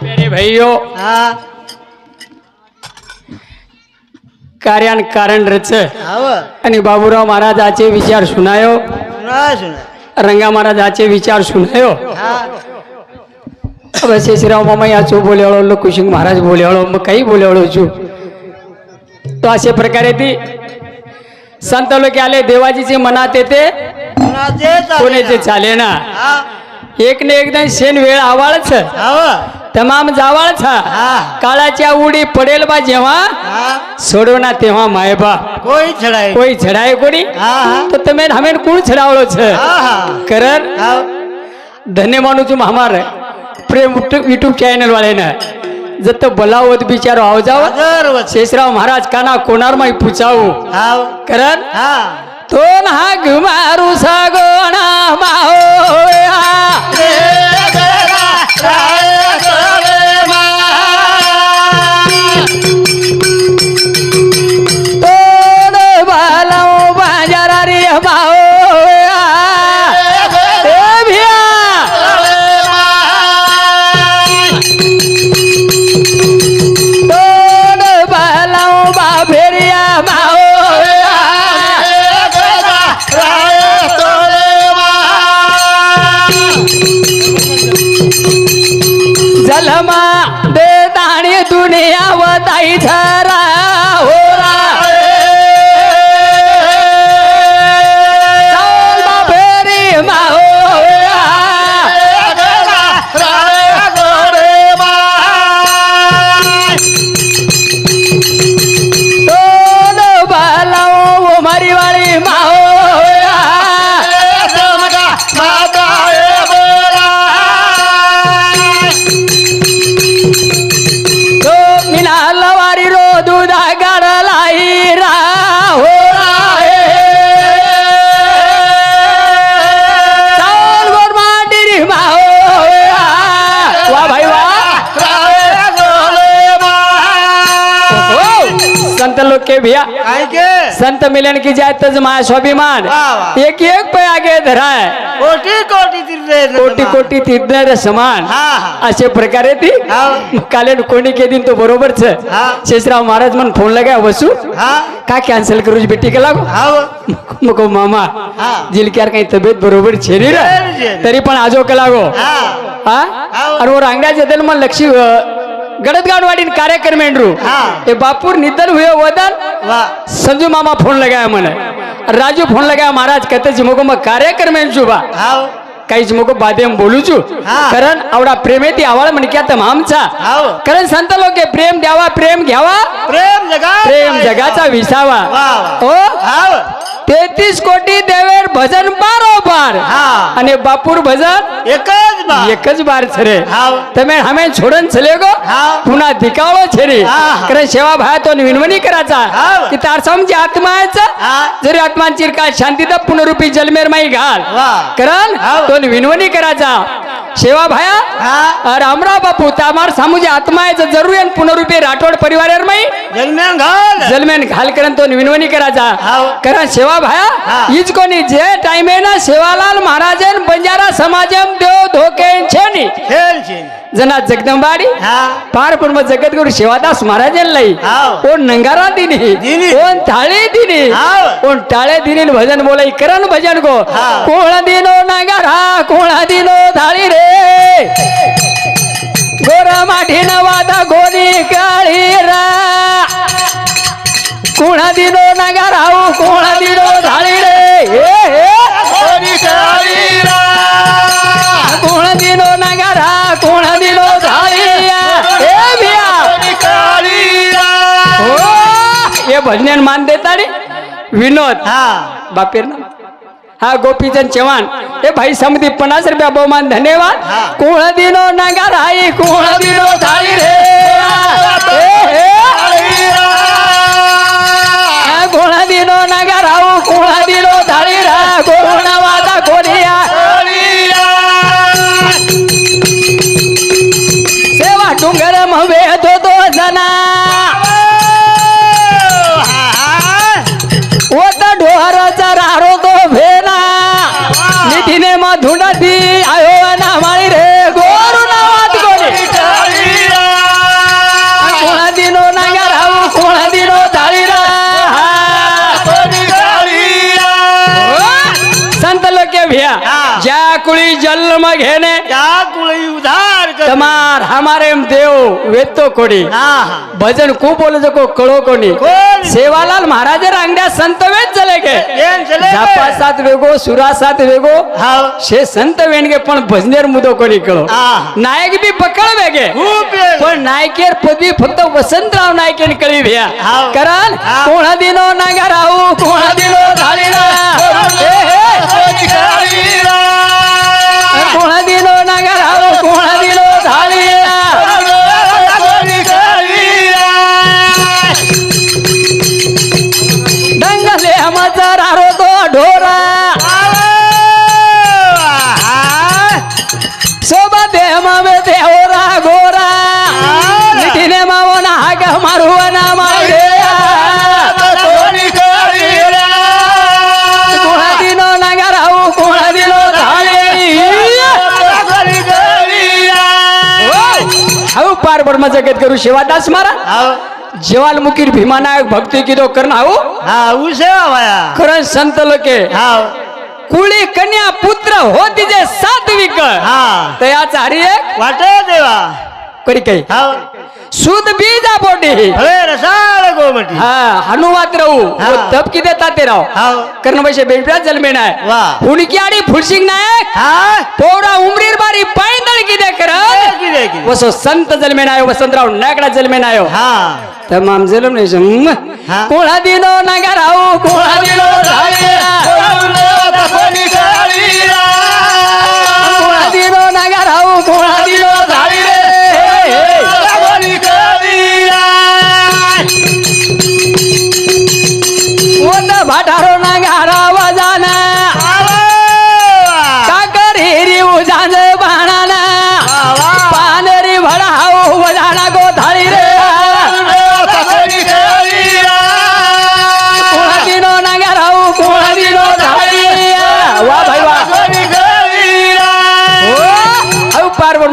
प्यारे भाइयों कार्यान कारण रच. आणि बाबूराव महाराजाचे विचार सुनायो. रंगा महाराजाचे विचार सुनायो. હવે શેષરાવ મામા યાચું બોલ્યાળો એટલે કુશિંગ મહારાજ બોલ્યાળો મેં કઈ બોલ્યાળો છું प्रकारे ती संत लोक आले देवाजीचे मनात येते. कोणाचे चाले ना. एक ने एकदा शेण वेळ आवाळच. तमाम जावाळचा काळाच्या उडी पडेल बा जेव्हा. सोडो ना तेव्हा मायबा कोई छडाय कोई छडाय कोणी? तो तमेन हमेन कोण छड़ावलो छ? कारण? धन्य मानूच हमार प्रेम युट्यूब चॅनल वाल्यानं. जत बलावत बिचारो आवजाव शेषराव महाराज काना कोणार माई पुचाऊ कारण? तो ना गुमारू सगोणा माहो कलमा दे दाणी दुनिया व झरा होरा भैया संत मिलन की जाए तजमा स्वाभिमान। एक एक पे आगे धरा कोटी कोटी कोटी कोटी समान। अशा प्रकारे ती काले कोणी के दिन तो बरोबरच शेषराव महाराज मन फोन लगाय वसू का कॅन्सल करू बेटी के लागू? मको मामा जिलक्यार काही तब्येत बरोबर छेरी तरी पण आजो के लागो। हा। वो। रंगा जदेल मग लक्ष गड़तगाड़वाड़ी कार्यक्रम एंड्रू ये बापूर निधन हुए वदन. संजू मामा फोन लगाया मैंने. राजू फोन लगाया महाराज कहते जिमो को मैं कार्यक्रम एंड बा. काहीच मग बादेम बोलू छू कारण आवडा प्रेम आहे ती आवाळ म्हणक्या तम आमचा कारण संत लोक प्रेम द्यावा प्रेम घ्यावा. प्रेम जगा प्रेम जगाचा विसावा. ओ. तेहतीस कोटी देवेर भजन बारो बार अने बापूर भजन एकच बार. एकच बार छरे. तमे हमें छोडन छले गो. पुन्हा धिकावो छरे. कारण सेवा भाया तो विनवणी करायचा. की तार समजे आत्मा जरी आत्मा चिरका शांती तर पुनरुपी जलमेर माई घाल. कारण तो विनवणी करायचा. सेवा भाया. रामराव बापू तामार सामुजे आत्मा जरूर पुनरुपी राठोड परिवार माई जलमेन घाल. जलमेन घाल करण तो विनवणी करायचा. कारण सेवा सेवा भया इजकोनी जे टाइमे ना सेवालाल महाराजन बंजारा समाजम देव धोके छेनी। खेल छेनी। जना जगदंबाडी पार पण मग जगद्गुरु शिवादास महाराजन लई। कोण नंगारा दिनी कोण थाळे दिनी कोण टाळे दिनी भजन बोलाई करण भजन गो। कोण दिनो नंगारा कोणा दिनो थाळी रे। गोरा माठी नवादा गोरी काळी रा। कोण दिनो नंगारा हो कोण दिनो थाळी रे हे, हे. कोण दिनो नंगारा कोण दिनो थाळी हे हो. हे भजन मान देता रे. विनोद. હા बापेर ना. हा गोपीचंद चव्हाण. हे भाई समधी पन्नास रुपया बहुमान धन्यवाद. हा. कोण दिनो नगर आई कोण दिनो जन्म घेने उधार तमार हमारे देव वेतो कोणी। भजन को बोलो जो कळो कोणी। सेवालाल महाराज रांगड्या संत वेच झाले गे। सात वेगो सुरा सात वेगो। शे संत वेणगे पण भजनेर मुदो कोणी कळो। नायक बी पकड वेगे। पण नायकेर पदवी फक्त वसंतराव नायकेन कळी भ्या। कारण कोणा दिनो नागा राहू कोणा दिनो धाडीला मारुवना मारे पार बडमा जगत करू शिवादास महाराज. जेवाल मुकीर भीमानायक भक्ती किदो करण हाऊ. हाऊ सेवा वाया हो खरं संत लोके. हाव कुळी कन्या पुत्र होती जे सात्विक हा. तयाच हरी एक. वाटे देवा. करी काही. हाव शुद्ध बीज बोटी रसाळ गोमटी हनुमात राहू तप किती ताते राव कर्णभाषे बेंटरा जन्मे नाय हुणकी आणि फुडशिंग नायक पोरा उमरी बारी पैदल किती करत वसो संत जन्मे नाय वसंतराव नागडा जन्मे नाय तर माम जलम नाही कोळा दिलो राहू कोळा दिलो कोळा दिलो राहू कोळा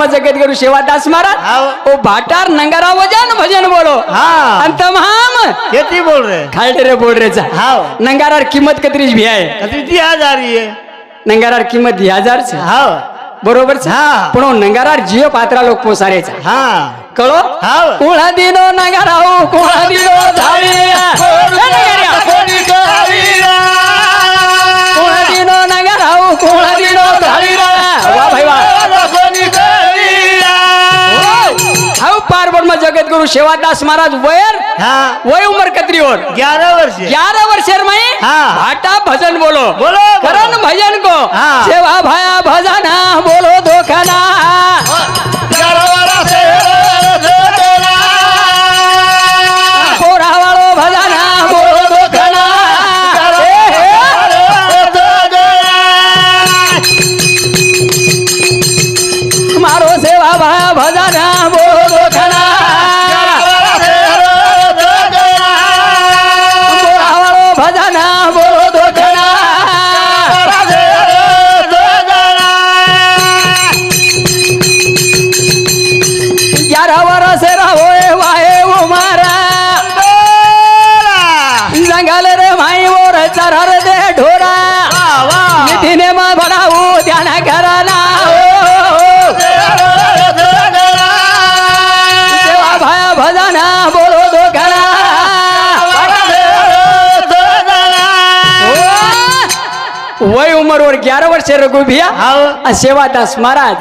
परम जगद्गुरु सेवादास महाराज. ओ भाटार नंगारा वजन भजन बोलो. अंत महाम किती बोल रहे खालटे रे बोल रे हाँ नंगारा कीमत कतरीच भी आहे? कतरी ती हजार है नंगारा कीमत दी हजार से हाँ बरोबर हाँ। पण नंगारार जिओ पात्रा लोक पोसारेचा कलो हाँ उळा दिनो नंगारा उळा दिनो धावी वा भाई वा. जगत गुरु शेवादास महाराज वयर वय उमर कत्री वर ग्यारह वर्ष. ग्यारह वर्ष मई? हाटा भजन बोलो. बोलो करण भजन को. सेवा भाया भजन बोलो धोखा ना ग्यारह वर्ष वय उमर वर ग्यारह वर्ष रघुभिया सेवा दास महाराज.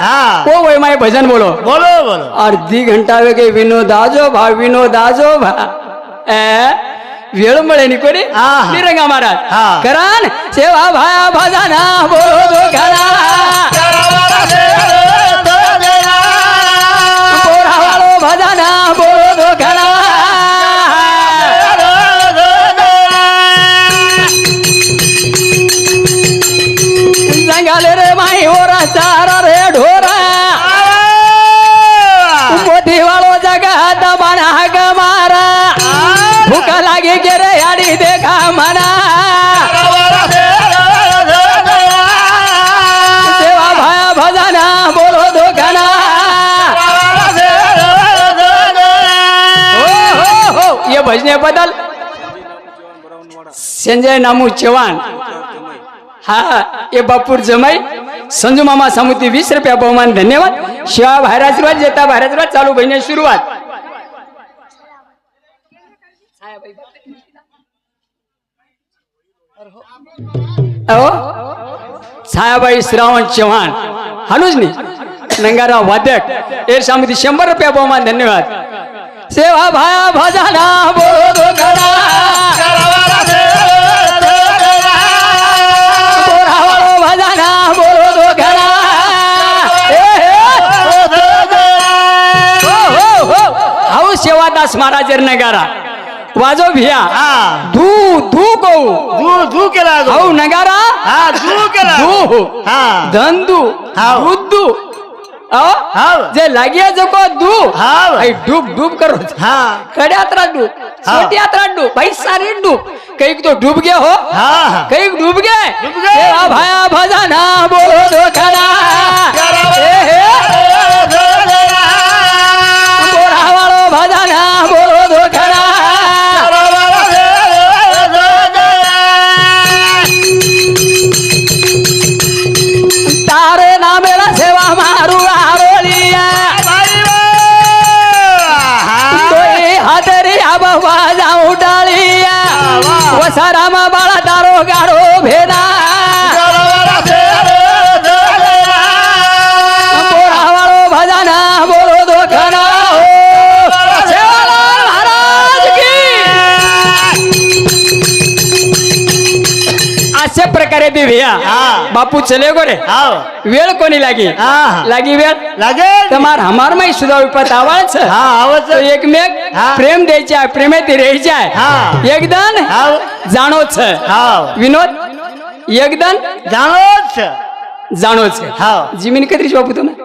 ओ वय माय भजन बोलो? बोलो बोलो. अर्धी घंटा वेगे विनोद आजो भा विनोद आजो भा. ए वेळ मळे नि कोणी? श्रीरंगा महाराज. करान सेवा भाया भजना बोलो दो घरा. भजना बोलो दो घरा. म्हणा देवा हो हो हो ये संजय नामू चव्हाण। हा ये बापूर जमाई। संजू मामा समुती वीस रुपया बहुमान धन्यवाद। शिवा भारत चालू बहिणी सुरुवात। सायाबाई श्रावण चव्हाण हाणूच नाही. नंगाराव वादक एर सामुदी शंभर रुपया बहुमान धन्यवाद. सेवा भाया भजना बोलो हो, हो, हो. सेवादास महाराजर नगारा. वाजो भिया. हा. धू धू गो. धू धू केला. हाऊ नगारा. हा धू केला. धू. हा. धंदू अहो हाव. जे लागिया जको दू हाव. आई डूब डूब करो. हा. कड्यात राडू हाव. छोट्यात राडू भाई सारे डूब कैक तो डूब गए हो. हा. हा कैक डूब गए डूब गए. भाया भजना बोलो खड़ा ए, हे. बोरावाळो भजना वसा बाळा दारो गाडो भेदा हो. प्रकारे ते भैया. बापू चले गो रे. वेळ कोणी लागी? लागी वेळ? लागेल. तमार हमार माई सुद्धा विपत आवाज. आवाज. एकमेक प्रेम द्यायचे आहे प्रेमात राहायचे आहे एकदम जाणोच. विनोद एकदम जाणोच. जाणोच. जमीन कधी बापू तुम्ही?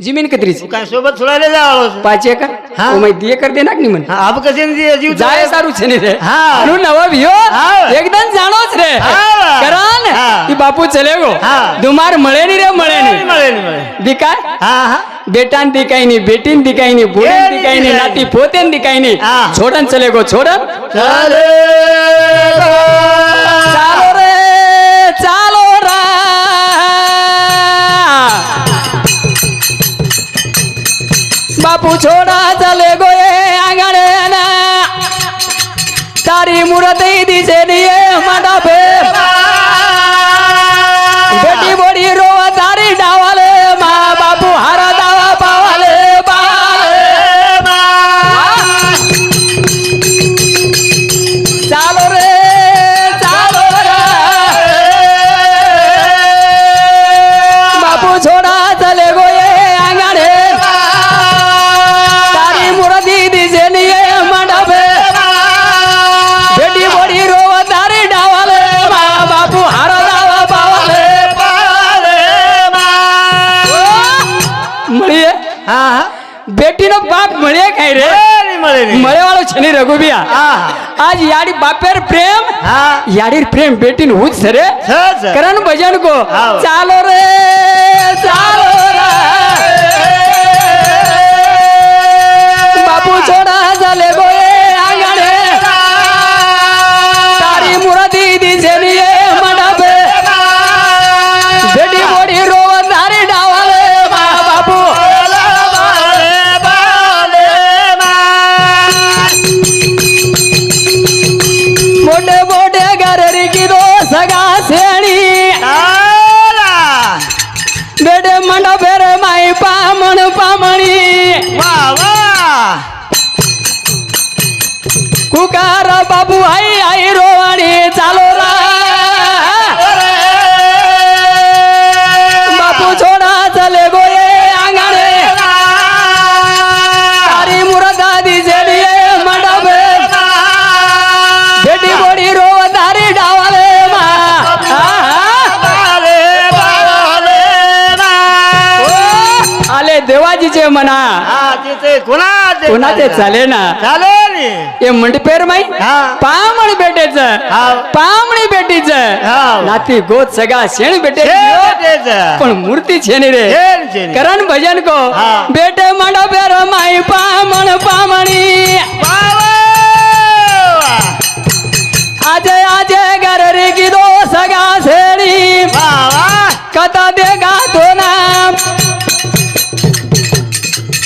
जमीन कतरी सोबत सोडायला जावं पाच एकर? हा. मैं दिए कर देना आप कसे जाय सारू छे रे. नवा एकदम जाणोच रे. कारण ती बापू चले गो. दुमार मळे नी रे मळे नी बेटान नी बेटीन दिकाय नी बुडीन बेरी नी दिकाय. नाती पोतेन नी छोडन चले गो छोडन. चालो रे चालो પૂછો ના ચલે ગોએ આગળ તારી મૂર્તિ દિશે દિયે માતા ભે ದುಬಿಯಾ आज याडी बापेर प्रेम याडीर प्रेम बेटीन हुज सरे। करण भजन को चालो रे कोणाचे म्हणा हा तिथे कोणाचे कोणाचे चाले ना. चालेल हे म्हणपेर माई पामणी पामण बेटेच. पामणी बेटीच. हाव. नाती गोद सगळा शेण बेटे. पण मूर्ती छेनी रे. करण भजन को. बेटे म्हणा पेर माई पामण पामणी.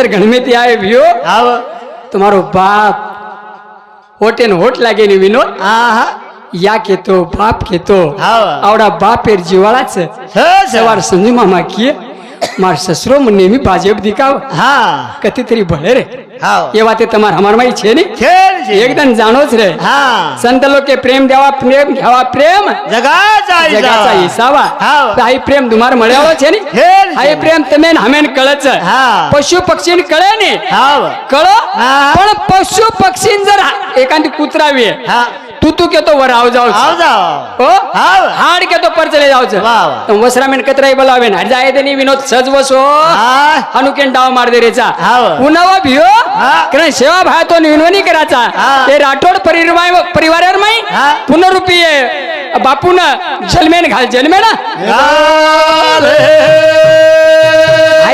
જર ગણમેથી આવે વ્યો આવ તમારો બાપ હોટે ને હોટ લાગે ને વિનોદ આહા યા કેતો બાપ કેતો આવડા બાપેર જીવાળા છે સવાર સંજુમાં માં કીએ માર સસરો મને એમી બાજે દીકાવ હા કથી તરી ભલે રે ये बातें तुम्हारा हमारे में छे नहीं छे एकदम जाणोच रे। हां। संत लोग के प्रेम देवा प्रेम घ्यावा प्रेम। जगाचा जगाचा हिसाबा हाई प्रेम तुम्हारा मळ्यावा छे नहीं हाई प्रेम तमेन हमेन कळच। पशु पक्षीन कळे नाही कळ? पण पशु पक्षीन जर एखादी कुत्रावी हां। तू तू केतो वर आव जाऊ हो? हाव. हाड केतो पर चले जाऊ वा, वा. तो वसरामेन कतराई बोलावे ना जाय देनी विनोद सज बसो हनुकेन डाव मार दे रेचा हाव. उन्हावा भियो। हा. कारण सेवा भाय तो निवणी करायचा हा. ते राठोड परिवार परिवार माई हा. पुनरुपी बापून जन्मेन घाल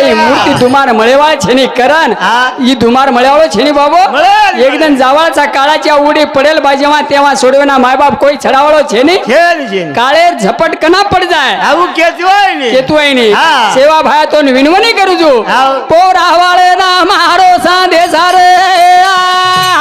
जन्मेन आई मूर्ती धुमार मळेवाळ छेनी करण. हा. ही धुमार मळेवाळ छेनी बाबो. मळेल. एकदम जावाळचा काळाच्या उडी पडेल बा जेव्हा तेव्हा सोडवेना मायबाप कोई छडावळो छेनी. काळे झपट कना पड जाय. केतू आहे हा. सेवा भाया तो विनवणी करू जो. हाव. पोर आवाळे ना मारो सांदे सारे. देवाला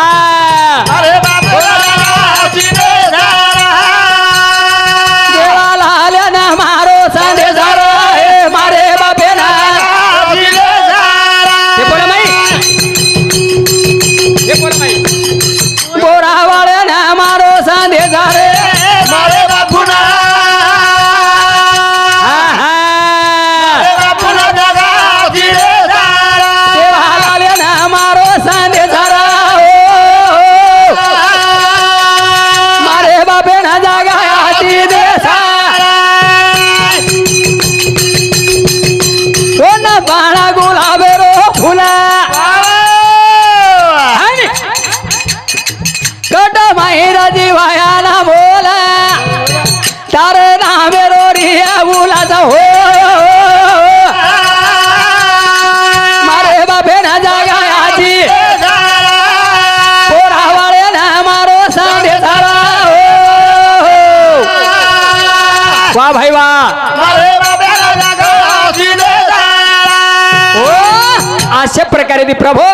अशा प्रकारे ती प्रभो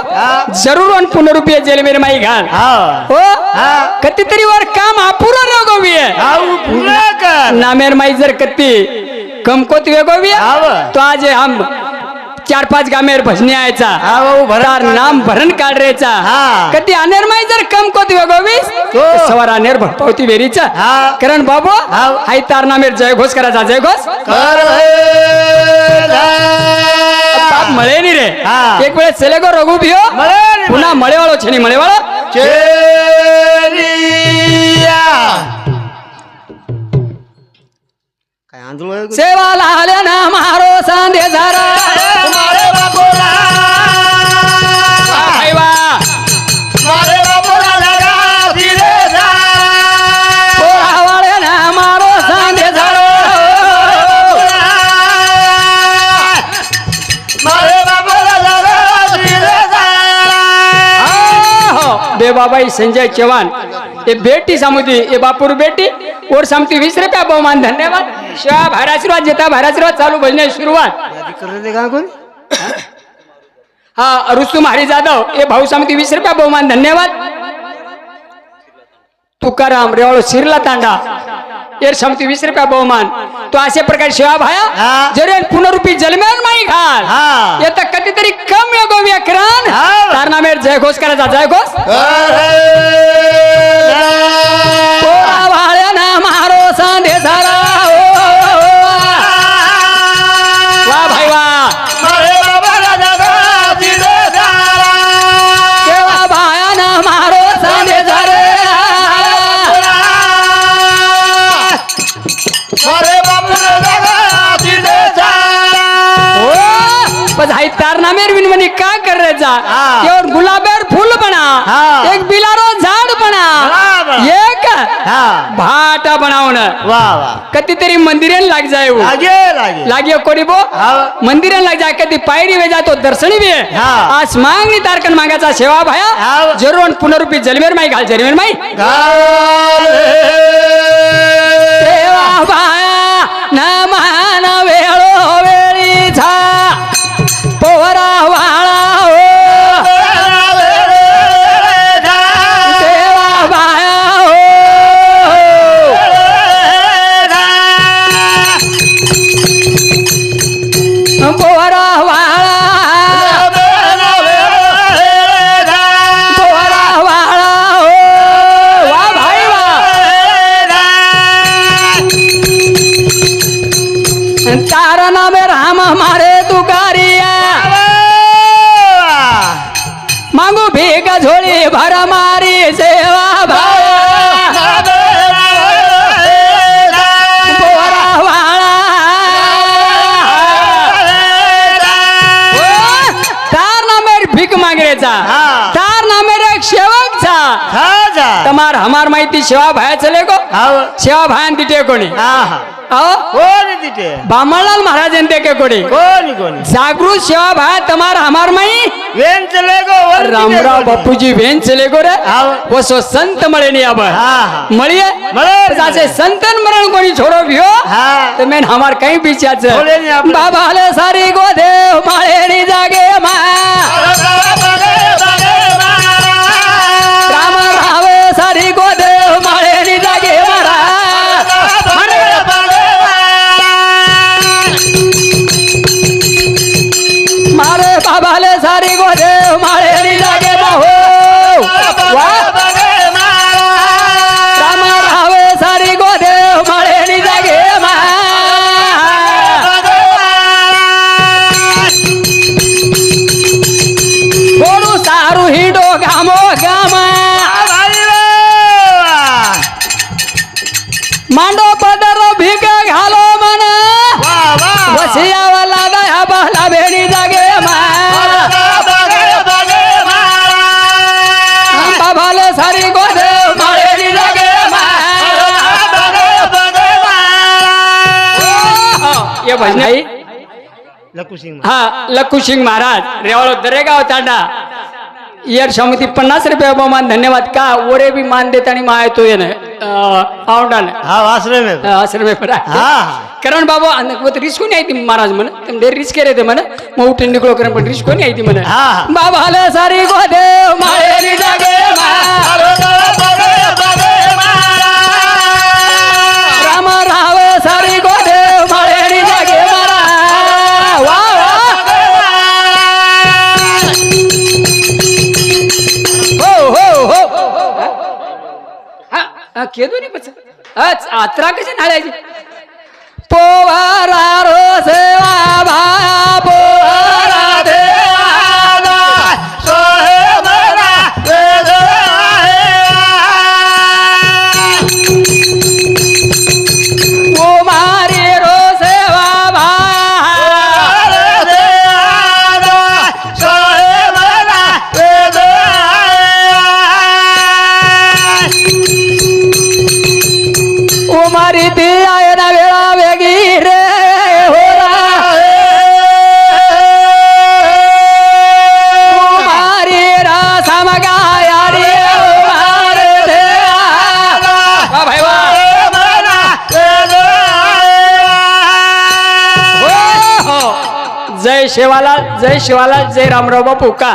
जरूर पुनरुपी जेल मेरे माई घाल. हो. कधीतरी वर काम अपुरं रगोवी नामेर माई जर कत्ती कमकोत वेगोवी. तो आज हम चार पाच गामेर भजनी तार नाम भरण काढ रेचा हा. कधी अनेर माई जर कमकोत वेगोवीस तो. सवार अनेर भटपावती वेरीचा. हा. करण बाबू. हाय तार नामेर जय घोष करायचा जय घोष बाप मळे नी रे. हा. एक वेळेस चले गो रघु भियो. पुन्हा मळेवाळो छेनी मळेवाळो. सेवा लाल्या ना मारो सांदे झारा. बेबाबाई संजय चव्हाण. ये बेटी सामुदी ये बापूर बेटी और सामती वीस रुपया बहुमान. धन्यवाद. शिवा भाराशीर्वाद जेता भाराशीर्वाद चालू भजने सुरुवात. हा रुस्तुम हरी जाधव हे भाऊ सामती वीस रुपया बहुमान. धन्यवाद. तुकाराम रेवाळ शिरला तांडा. एर समती वीस रुपया बहुमान तो अशा प्रकारे शिवा भाया. जरी पुनरुपी जलमेन माई घाल हा. येतं कधीतरी कम योगो व्याकरण हा. कारनामेर जयघोष करायचा जयघोष पोरा बनावण वा वा कधीतरी मंदिरेन लाग जाय वो. लागे लागे लागियो कोणी बो हा. मंदिरेन लाग जाय कधी पायरी वे जातो दर्शनी वे हा. आज मागणी तारकन मागाचा सेवा भाया हा. जरूर पुनरुपी जलमेर माई घाल जलमेर माई गाले. भीक हमार माहिती शिवा भाया चले गो शिवा भायान दिटे कोणी? कोणी तिथे बामणलाल महाराजन ते के कोणी? जागृत शिवा भाया तमार हमार माई? वेन चले गो रामराव बापूजी वेन चले गो रे? वसो संत मळे नी अब मळिये? मळे साचे संतन मरण कोणी छोडो भियो? तो मेन हमार काही बिचाच बाबा हले सारी गोदे माळे नी जागे मा भजन आई लखुसिंग हा लखुसिंग महाराज रेवाळ दरेगाव तांडा. यार समिती पन्नास रुपये बहुमान धन्यवाद. का ओरे बी मान देत आणि मा येतो येणं. आवडान हा आश्रम आश्रम कारण बाबा मग रिस्क कोणी आहे महाराज म्हण. ते रिस्क रे ते म्हण. मग उठे निघलो करण पण रिस्क कोणी ती म्हण. बाबा सारी गोदेव माळेरी जागे हा, हा, पच आत्रा कशी नाळ्याची? पोवारा रो सेवा शिवाला जय शिवालाल जय रामराव बापू का?